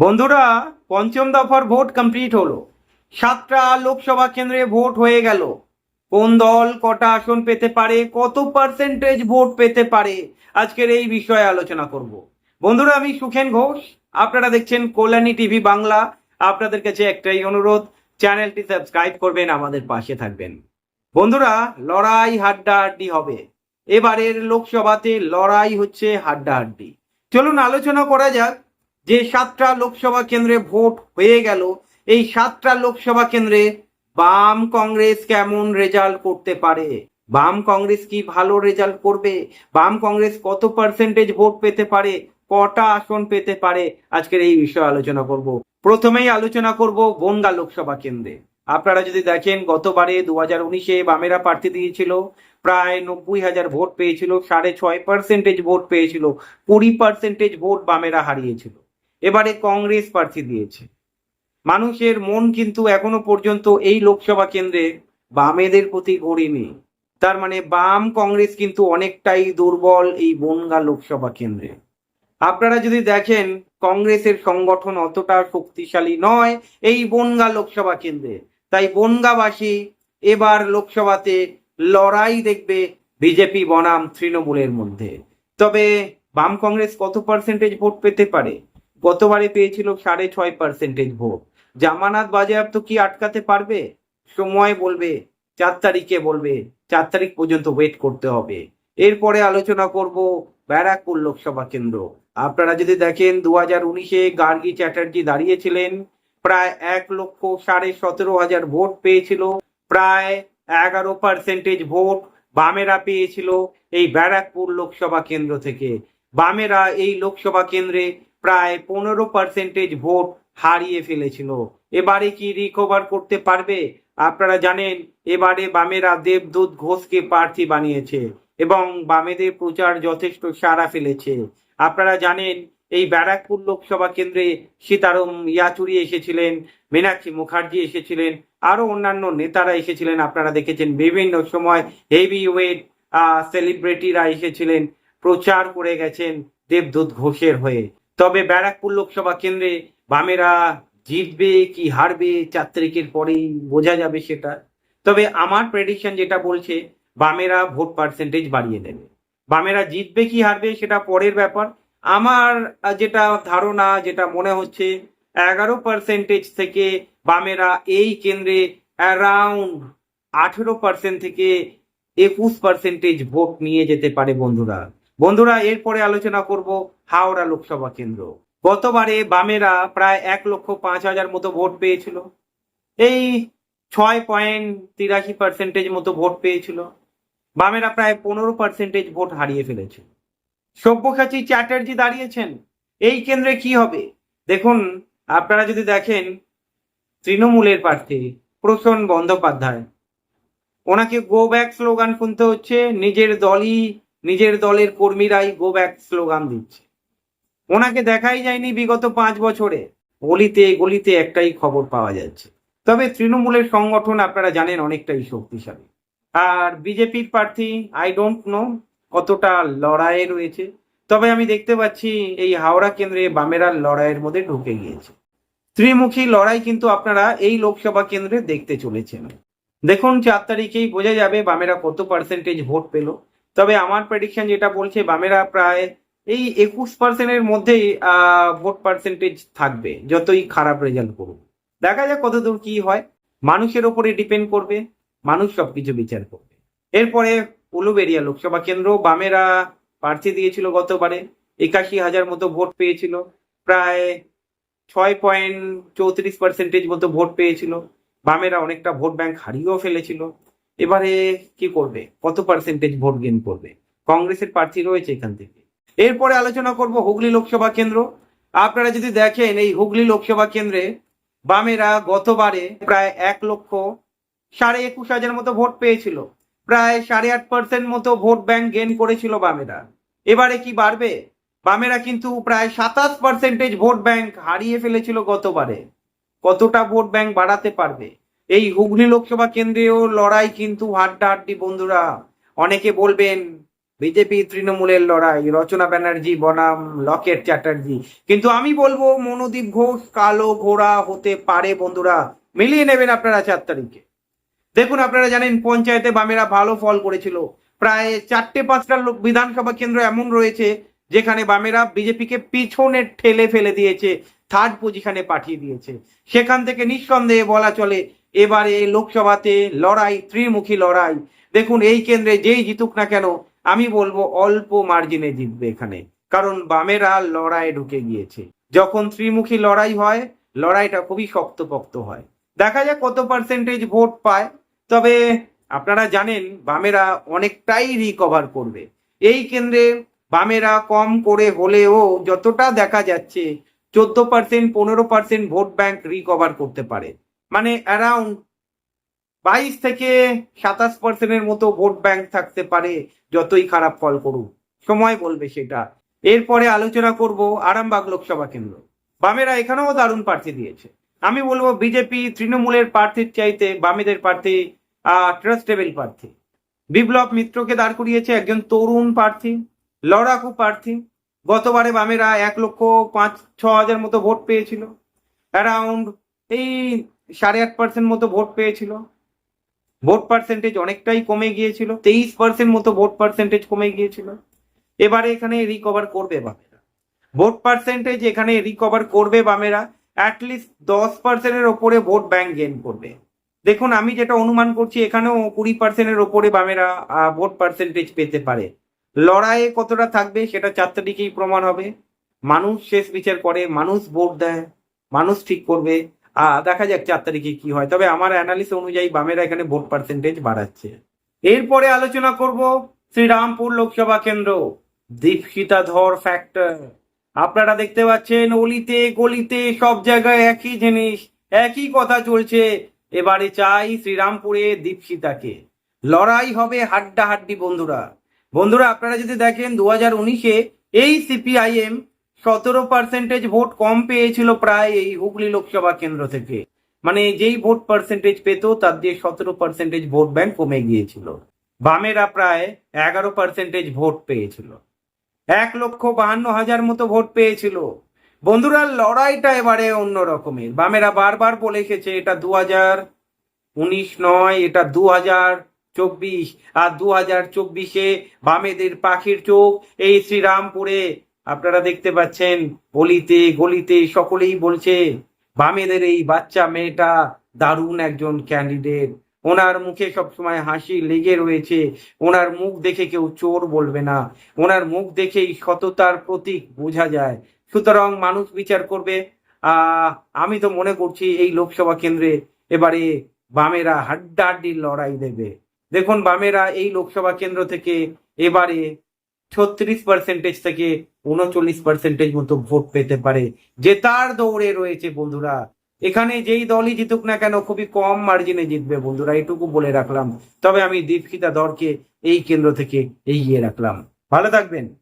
বন্ধুরা, পঞ্চম দফার ভোট কমপ্লিট হলো। সাতটা লোকসভা কেন্দ্রে ভোট হয়ে গেল। কোন দল কটা আসন পেতে পারে, কত পার্সেন্টেজ ভোট পেতে পারে, আজকের এই বিষয়ে আলোচনা করব। বন্ধুরা, আমি সুখেন ঘোষ। আপনারা দেখছেন কল্যাণী টিভি বাংলা। আপনাদের কাছে একটাই অনুরোধ, চ্যানেলটি সাবস্ক্রাইব করবেন, আমাদের পাশে থাকবেন। বন্ধুরা, লড়াই হাড্ডাহাড্ডি হবে। এবারের লোকসভাতে লড়াই হচ্ছে হাড্ডাহাড্ডি। চলুন, আলোচনা করা যাক। যে সাতটা লোকসভা কেন্দ্রে ভোট হয়ে গেল, এই সাতটা লোকসভা কেন্দ্রে বাম কংগ্রেস কেমন রেজাল্ট করতে পারে? বাম কংগ্রেস কি ভালো রেজাল্ট করবে? বাম কংগ্রেস কত পার্সেন্টেজ ভোট পেতে পারে? কটা আসন পেতে পারে? আজকের এই বিষয়ে আলোচনা করব। প্রথমেই আলোচনা করব বনগা লোকসভা কেন্দ্রে। আপনারা যদি দেখেন, গতবারে দু হাজার উনিশে বামেরা প্রার্থী দিয়েছিল, প্রায় নব্বই হাজার ভোট পেয়েছিল, সাড়ে ছয় পার্সেন্টেজ ভোট পেয়েছিল, কুড়ি পার্সেন্টেজ ভোট বামেরা হারিয়েছিল। এবারে কংগ্রেস প্রার্থী দিয়েছে। মানুষের মন কিন্তু এখনও পর্যন্ত এই লোকসভা কেন্দ্রে বামেদের প্রতি গড়িনি তার মানে বাম কংগ্রেস কিন্তু অনেকটাই দুর্বল এই বনগা লোকসভা কেন্দ্রে। আপনারা যদি দেখেন, কংগ্রেসের সংগঠন অতটা শক্তিশালী নয় এই বনগা লোকসভা কেন্দ্রে। তাই বনগাবাসী এবার লোকসভাতে লড়াই দেখবে বিজেপি বনাম তৃণমূলের মধ্যে। তবে বাম কংগ্রেস কত পার্সেন্টেজ ভোট পেতে পারে? গতবারে পেয়েছিল সাড়ে ছয় পার্সেন্টেজ ভোট জামানত বাজেয়াপ্ত কি আটকাতে পারবে? সময় বলবে, চার তারিখে বলবে, চার তারিখ পর্যন্ত ওয়েট করতে হবে। এরপরে আলোচনা করব ব্যারাকপুর লোকসভা কেন্দ্র। আপনারা যদি দেখেন দু হাজার উনিশে গার্গী চ্যাটার্জি দাঁড়িয়েছিলেন, প্রায় এক লক্ষ সাড়ে সতেরো হাজার ভোট পেয়েছিল, প্রায় এগারো পার্সেন্টেজ ভোট বামেরা পেয়েছিল এই ব্যারাকপুর লোকসভা কেন্দ্র থেকে। বামেরা এই লোকসভা কেন্দ্রে প্রায় পনেরো পার্সেন্টেজ ভোট হারিয়ে ফেলেছিল। এবারে কি রিকভার করতে পারবে? আপনারা জানেন, এবারে বামেরা দেবদূত ঘোষকে প্রার্থী বানিয়েছে এবং বামেদের প্রচার যথেষ্ট সাড়া ফেলেছে। আপনারা জানেন, এই ব্যারাকপুর লোকসভা কেন্দ্রে সীতারাম ইয়াচুরি এসেছিলেন, মীনাক্ষী মুখার্জি এসেছিলেন আরও অন্যান্য নেতারা এসেছিলেন। আপনারা দেখেছেন, বিভিন্ন সময় হেভি ওয়েট সেলিব্রিটিরা এসেছিলেন, প্রচার করে গেছেন দেবদূত ঘোষের হয়ে। তবে ব্যারাকপুর লোকসভা কেন্দ্রে বামেরা জিতবে কি হারবে চার তারিখের পরেই বোঝা যাবে সেটা। তবে আমার প্রেডিকশন যেটা বলছে, বামেরা ভোট পার্সেন্টেজ বাড়িয়ে দেবে। বামেরা জিতবে কি হারবে সেটা পরের ব্যাপার। আমার যেটা ধারণা, যেটা মনে হচ্ছে, এগারো পার্সেন্টেজ থেকে বামেরা এই কেন্দ্রে অ্যারাউন্ড আঠেরো পার্সেন্ট থেকে একুশ পার্সেন্টেজ ভোট নিয়ে যেতে পারে বন্ধুরা। বন্ধুরা, এরপরে আলোচনা করব হাওড়া লোকসভা কেন্দ্র। গতবারে বামেরা প্রায় এক লক্ষ পাঁচ হাজার মতো ভোট পেয়েছিল। এই ছয় পয়েন্ট তিরাশি পার্সেন্টেজ মতো ভোট পেয়েছিল। বামেরা প্রায় পনেরো পার্সেন্টেজ ভোট হারিয়ে ফেলেছে। সব্যসাচী চ্যাটার্জি দাঁড়িয়েছেন। এই কেন্দ্রে কি হবে? দেখুন, আপনারা যদি দেখেন, তৃণমূলের প্রার্থী প্রসন বন্দ্যোপাধ্যায়। ওনাকে গো ব্যাক স্লোগান শুনতে হচ্ছে, নিজের দলই নিজের দলের কর্মীরাই গো ব্যাক স্লোগান দিচ্ছে। ওনাকে দেখাই যায়নি বিগত পাঁচ বছরে। গলিতে গলিতে একটাই খবর পাওয়া যাচ্ছে। তবে তৃণমূলের সংগঠন আপনারা জানেন অনেকটাই শক্তিশালী। আর বিজেপির প্রার্থী আই ডোন্ট নো কতটা লড়াইয়ে রয়েছে। তবে আমি দেখতে পাচ্ছি এই হাওড়া কেন্দ্রে বামেরা লড়াইয়ের মধ্যে ঢুকে গিয়েছে। ত্রিমুখী লড়াই কিন্তু আপনারা এই লোকসভা কেন্দ্রে দেখতে চলেছেন। দেখুন, চার তারিখেই বোঝা যাবে বামেরা কত পার্সেন্টেজ ভোট পেল। তবে আমার প্রেডিকশন যেটা বলছে বামেরা প্রায় এই একুশ পার্সেন্টের মধ্যেই ভোট পার্সেন্টেজ থাকবে, যতই খারাপ রেজাল্ট করুক। দেখা যাক কতদূর কি হয়। মানুষের ওপরে ডিপেন্ড করবে, মানুষ সবকিছু বিচার করবে। এরপরে উলুবেরিয়া লোকসভা কেন্দ্র, বামেরা প্রার্থী দিয়েছিল গতবারে, একাশি হাজার মতো ভোট পেয়েছিল, প্রায় ছয় পয়েন্ট চৌত্রিশ পার্সেন্টেজ মতো ভোট পেয়েছিল। বামেরা অনেকটা ভোট ব্যাংক হারিয়েও ফেলেছিল। এবারে কি করবে? কত পার্সেন্টেজ ভোট গেন করবে? কংগ্রেসের প্রার্থী রয়েছে এখান থেকে। এরপরে আলোচনা করব হুগলি লোকসভা কেন্দ্র। আপনারা যদি দেখেন, এই হুগলি লোকসভা কেন্দ্রে বামেরা গতবারে প্রায় এক লক্ষ সাড়ে একুশ হাজার মতো ভোট পেয়েছিল। প্রায় সাড়ে আট পার্সেন্ট মতো ভোট ব্যাংক গেন করেছিল বামেরা। এবারে কি বাড়বে? বামেরা কিন্তু প্রায় সাতাশ পার্সেন্টেজ ভোট ব্যাংক হারিয়ে ফেলেছিল গতবারে। কতটা ভোট ব্যাংক বাড়াতে পারবে? এই হুগলি লোকসভা কেন্দ্রেও লড়াই কিন্তু হাড্ডাহাড্ডি বন্ধুরা। অনেকে বলবেন, বিজেপি তৃণমূলের লড়াই, রচনা ব্যানার্জি, বনাম, লকেট চ্যাটার্জি। কিন্তু আমি বলব, মনোদীপ ঘোষ কালো ঘোড়া হতে পারে, বন্ধুরা। মিলিয়ে নেবেন আপনারা চার তারিখে। দেখুন, আপনারা জানেন, পঞ্চায়েতে বামেরা ভালো ফল করেছিল। প্রায় চারটে পাঁচটা বিধানসভা কেন্দ্র এমন রয়েছে, যেখানে বামেরা বিজেপিকে পিছনে ঠেলে ফেলে দিয়েছে, থার্ড পজিশনে পাঠিয়ে দিয়েছে। সেখান থেকে নিঃসন্দেহে বলা চলে এবারে লোকসভাতে লড়াই, ত্রিমুখী লড়াই। দেখুন, এই কেন্দ্রে যেই জিতুক না কেন, আমি বলব অল্প মার্জিনে জিতবে এখানে। কারণ বামেরা লড়াই ঢুকে গিয়েছে। যখন ত্রিমুখী লড়াই হয়, লড়াইটা খুবই শক্তপোক্ত হয়। দেখা যাক কত পার্সেন্টেজ ভোট পায়। তবে আপনারা জানেন, বামেরা অনেকটাই রিকভার করবে। এই কেন্দ্রে বামেরা কম করে হলেও যতটা দেখা যাচ্ছে, চোদ্দ পার্সেন্ট পনেরো পার্সেন্ট ভোট ব্যাংক রিকভার করতে পারে। মানে অ্যারাউন্ড বাইশ থেকে সাতাশ পার্সেন্টের মতো ভোট ব্যাংক থাকতে পারে যতই খারাপ ফল করুক। সময় বলবে সেটা। এরপরে আলোচনা করব আরামবাগ লোকসভা কেন্দ্র। বামেরা এখানেও দারুণ প্রার্থী দিয়েছে। আমি বলব বিজেপি তৃণমূলের প্রার্থীর চাইতে বামেদের প্রার্থী ট্রাস্টেবল প্রার্থী। বিপ্লব মিত্রকে দাঁড় করিয়েছে একজন তরুণ প্রার্থী, লড়াকু প্রার্থী। গতবারে বামেরা এক লক্ষ পাঁচ, ছ হাজার মতো ভোট পেয়েছিল। অ্যারাউন্ড এই সাড়ে আট পার্সেন্ট মতো ভোট পেয়েছিল। ভোট পার্সেন্টেজ অনেকটাই কমে গিয়েছিল। তেইশ পার্সেন্ট মতো ভোট পার্সেন্টেজ কমে গিয়েছিল। এবারে এখানে রিকভার করবে বামেরা। ভোট পার্সেন্টেজ এখানে রিকভার করবে বামেরা। অ্যাটলিস্ট দশ পার্সেন্টের ওপরে ভোট ব্যাংক গেইন করবে। দেখুন, আমি যেটা অনুমান করছি, এখানেও কুড়ি পার্সেন্টের ওপরে বামেরা ভোট পার্সেন্টেজ পেতে পারে। লড়াইয়ে কতটা থাকবে সেটা চার তারিখেই প্রমাণ হবে। মানুষ শেষ বিচার করে, মানুষ ভোট দেয়, মানুষ ঠিক করবে। দেখা যাক চার তারিখে কি হয়। তবে আমার অ্যানালিস অনুযায়ী বামেরা এখানে ভোট পার্সেন্টেজ বাড়াচ্ছে। এরপরে আলোচনা করব শ্রীরামপুর লোকসভা কেন্দ্র। দীপশিতা ধর ফ্যাক্টর আপনারা দেখতে পাচ্ছেন, অলিতে গলিতে সব জায়গায় একই জিনিস, একই কথা চলছে। এবারে চাই শ্রীরামপুরে দীপশিতাকে। লড়াই হবে হাড্ডাহাড্ডি বন্ধুরা। বন্ধুরা, আপনারা যদি দেখেন দু হাজার উনিশে এই সিপিআইএম সতেরো পার্সেন্টেজ ভোট কম পেয়েছিল প্রায় এই হুগলি লোকসভা কেন্দ্র থেকে। মানে যেই ভোট পার্সেন্টেজ পেত, তার দিয়ে সতেরো পার্সেন্টেজ ভোট ব্যাংক কমে গিয়েছিল। বামেরা প্রায় এগারো পার্সেন্টেজ ভোট পেয়েছিল। এক লক্ষ বাহান্ন হাজার মতো ভোট পেয়েছিল। বন্ধুরা, লড়াইটা এবারে অন্য রকমের। বামেরা বারবার বলে এসেছে, এটা দু হাজার উনিশ নয়, এটা দু হাজার চব্বিশ। আর দু হাজার চব্বিশে বামেদের পাখির চোখ এই শ্রীরামপুরে আপনারা দেখতে পাচ্ছেন গলিতে গলিতে সকলেই বলছে, বামেদের এই বাচ্চা মেয়েটা দারুণ একজন ক্যান্ডিডেট ওনার মুখে সবসময় হাসি লেগে রয়েছে। ওনার মুখ দেখে কেউ চোর বলবে না। ওনার মুখ দেখেই সততার প্রতীক বোঝা যায়। সুতরাং মানুষ বিচার করবে। আমি তো মনে করছি এই লোকসভা কেন্দ্রে এবারে বামেরা হাড্ডাহাড্ডির লড়াই দেবে। দেখুন, বামেরা এই লোকসভা কেন্দ্র থেকে এবারে ছত্রিশ পার্সেন্টেজ থেকে উনচল্লিশ পার্সেন্টেজ মতো ভোট পেতে পারে। জেতার দৌড়ে রয়েছে বন্ধুরা। এখানে যেই দলই জিতুক না কেন, খুবই কম মার্জিনে জিতবে বন্ধুরা, এটুকু বলে রাখলাম। তবে আমি দীপকিতা দরকে এই কেন্দ্র থেকে এগিয়ে রাখলাম। ভালো থাকবেন।